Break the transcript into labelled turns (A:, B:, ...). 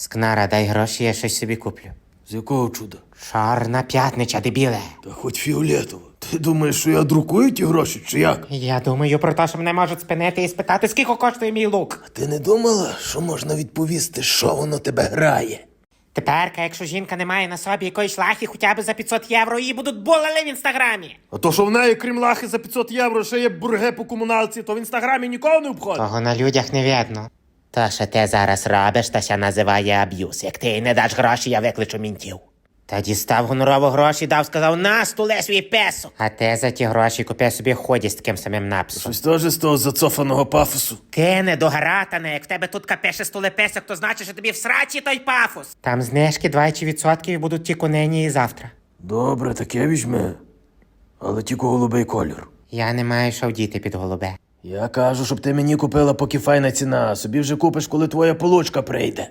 A: Скнара, дай гроші, я щось собі куплю.
B: З якого чуда?
A: Чорна п'ятниця, дебіле.
B: Та хоч фіолетово. Ти думаєш, що я друкую ті гроші, чи як?
A: Я думаю про те, що мене можуть спинити і спитати, скільки коштує мій лук.
B: А ти не думала, що можна відповісти, що воно тебе грає?
A: Теперка, якщо жінка не має на собі якоїсь лахи хоча б за 500 євро, її будуть булили в інстаграмі.
B: А то, що в неї, крім лахи за 500 євро, ще є бурге по комуналці, то в інстаграмі нікого не обходить.
A: Того на людях не видно. То, що ти зараз робиш, то ся називає аб'юз. Як ти їй не даш гроші, я викличу мінтів. Та дістав гонорово гроші, дав, сказав, на, стуле свій песо. А ти за ті гроші купи собі ході з таким самим написом.
B: Щось теж з того зацофаного пафосу.
A: Ти недогаратане, як в тебе тут капеше стуле песок, то значить, що тобі в срачі той пафос. Там знижки 20% і будуть тільки нині і завтра.
B: Добре, таке візьми. Але тільки голубий колір.
A: Я не маю що вдіти під голубе.
B: Я кажу, щоб ти мені купила, поки файна ціна, собі вже купиш, коли твоя получка прийде.